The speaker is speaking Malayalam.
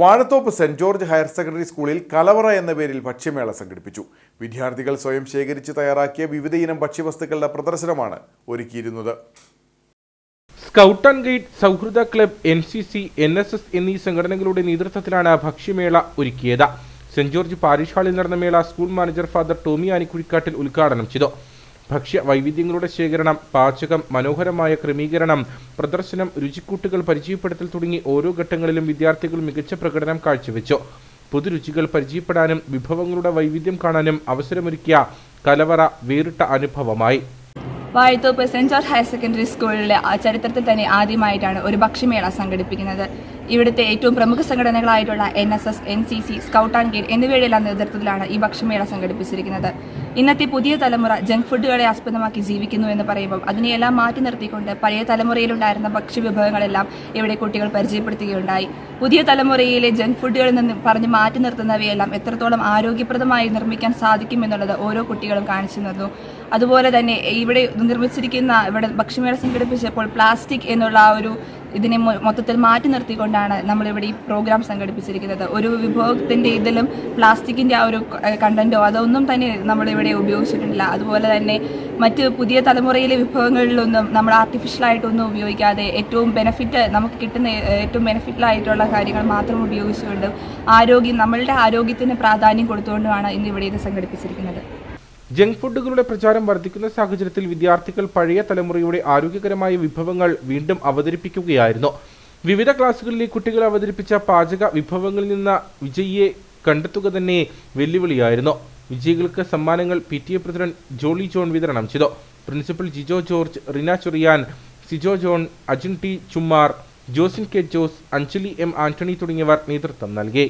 Vazhathoppu saint George higher secondary സ്കൂളിൽ കലവറ എന്ന പേരിൽ ഭക്ഷ്യമേള സംഘടിപ്പിച്ചു. വിദ്യാർത്ഥികൾ സ്വയം ശേഖരിച്ച് തയ്യാറാക്കിയ വിവിധയിനം ഭക്ഷ്യവസ്തുക്കളുടെ പ്രദർശനമാണ് ഒരുക്കിയിരുന്നത്. സ്കൗട്ട് ആൻഡ് ഗൈഡ് സൗഹൃദ club N C C N S S എന്നീ സംഘടനകളുടെ നേതൃത്വത്തിലാണ് ഭക്ഷ്യമേള ഒരുക്കിയത്. സെന്റ് ജോർജ് പാരിഷ് ഹാളിൽ നടന്ന മേള school manager father Tommy Anikuzhikattil ഉദ്ഘാടനം ചെയ്തു. ഭക്ഷ്യ വൈവിധ്യങ്ങളുടെ ശേഖരണം പാചകം മനോഹരമായ ക്രമീകരണം പ്രദർശനം രുചിക്കൂട്ടുകൾ പരിചയപ്പെടുത്തൽ തുടങ്ങി ഓരോ ഘട്ടങ്ങളിലും വിദ്യാർത്ഥികൾ മികച്ച പ്രകടനം കാഴ്ചവെച്ചു. പുതുരുചികൾ പരിചയപ്പെടാനും വിഭവങ്ങളുടെ വൈവിധ്യം കാണാനും അവസരമൊരുക്കിയ കലവറ വേറിട്ട അനുഭവമായി. Vazhathoppu saint George higher secondary സ്കൂളിലെ ചരിത്രത്തിൽ തന്നെ ആദ്യമായിട്ടാണ് ഒരു ഭക്ഷ്യമേള സംഘടിപ്പിക്കുന്നത്. ഇവിടുത്തെ ഏറ്റവും പ്രമുഖ സംഘടനകളായിട്ടുള്ള N S S N C C scout and guide എന്നിവയുടെയെല്ലാം നേതൃത്വത്തിലാണ് ഈ ഭക്ഷ്യമേള സംഘടിപ്പിച്ചിരിക്കുന്നത്. ഇന്നത്തെ പുതിയ തലമുറ ജങ്ക് ഫുഡുകളെ ആസ്പദമാക്കി ജീവിക്കുന്നു എന്ന് പറയുമ്പോൾ അതിനെയെല്ലാം മാറ്റി നിർത്തിക്കൊണ്ട് പഴയ തലമുറയിലുണ്ടായിരുന്ന ഭക്ഷ്യവിഭവങ്ങളെല്ലാം ഇവിടെ കുട്ടികൾ പരിചയപ്പെടുത്തുകയുണ്ടായി. പുതിയ തലമുറയിലെ ജങ്ക് ഫുഡുകളിൽ നിന്ന് പറഞ്ഞ് മാറ്റി നിർത്തുന്നവയെല്ലാം എത്രത്തോളം ആരോഗ്യപ്രദമായി നിർമ്മിക്കാൻ സാധിക്കുമെന്നുള്ളത് ഓരോ കുട്ടികളും കാണിച്ചു തന്നു. അതുപോലെ തന്നെ ഇവിടെ നിർമ്മിച്ചിരിക്കുന്ന ഇവിടെ ഭക്ഷ്യമേള സംഘടിപ്പിച്ചപ്പോൾ പ്ലാസ്റ്റിക് എന്നുള്ള ആ ഒരു ഇതിനെ മൊത്തത്തിൽ മാറ്റി നിർത്തിക്കൊണ്ടാണ് നമ്മളിവിടെ ഈ പ്രോഗ്രാം സംഘടിപ്പിച്ചിരിക്കുന്നത്. ഒരു വിഭവത്തിന്റെ ഇതിലും പ്ലാസ്റ്റിക്കിന്റെ ആ ഒരു കണ്ടന്റോ അതൊന്നും തന്നെ നമ്മളിവിടെ ഉപയോഗിച്ചിട്ടില്ല. അതുപോലെ തന്നെ മറ്റ് പുതിയ തലമുറയിലെ വിഭവങ്ങളിലൊന്നും നമ്മൾ ആർട്ടിഫിഷ്യലായിട്ടൊന്നും ഉപയോഗിക്കാതെ ഏറ്റവും ബെനഫിറ്റ് നമുക്ക് കിട്ടുന്ന ഏറ്റവും ബെനഫിറ്റിലായിട്ടുള്ള കാര്യങ്ങൾ മാത്രം ഉപയോഗിച്ചുകൊണ്ട് ആരോഗ്യം നമ്മളുടെ ആരോഗ്യത്തിന് പ്രാധാന്യം കൊടുത്തുകൊണ്ടുമാണ് ഇന്ന് ഇവിടെ ഇത് സംഘടിപ്പിച്ചിരിക്കുന്നത്. ജങ്ക് ഫുഡുകളുടെ പ്രചാരം വർദ്ധിക്കുന്ന സാഹചര്യത്തിൽ വിദ്യാർത്ഥികൾ പഴയ തലമുറയുടെ ആരോഗ്യകരമായ വിഭവങ്ങൾ വീണ്ടും അവതരിപ്പിക്കുകയായിരുന്നു. വിവിധ ക്ലാസ്സുകളിലെ കുട്ടികൾ അവതരിപ്പിച്ച പാചക വിഭവങ്ങളിൽ നിന്ന് വിജയിയെ കണ്ടെത്തുക തന്നെ വെല്ലുവിളിയായിരുന്നു. വിജയികൾക്ക് സമ്മാനങ്ങൾ P T A president Jolly John വിതരണം ചെയ്തു. Principal Jijo George Rina Chorian Sijo John Ajin T Chummar Josin K Jose Anjali M Antony തുടങ്ങിയവർ നേതൃത്വം നൽകി.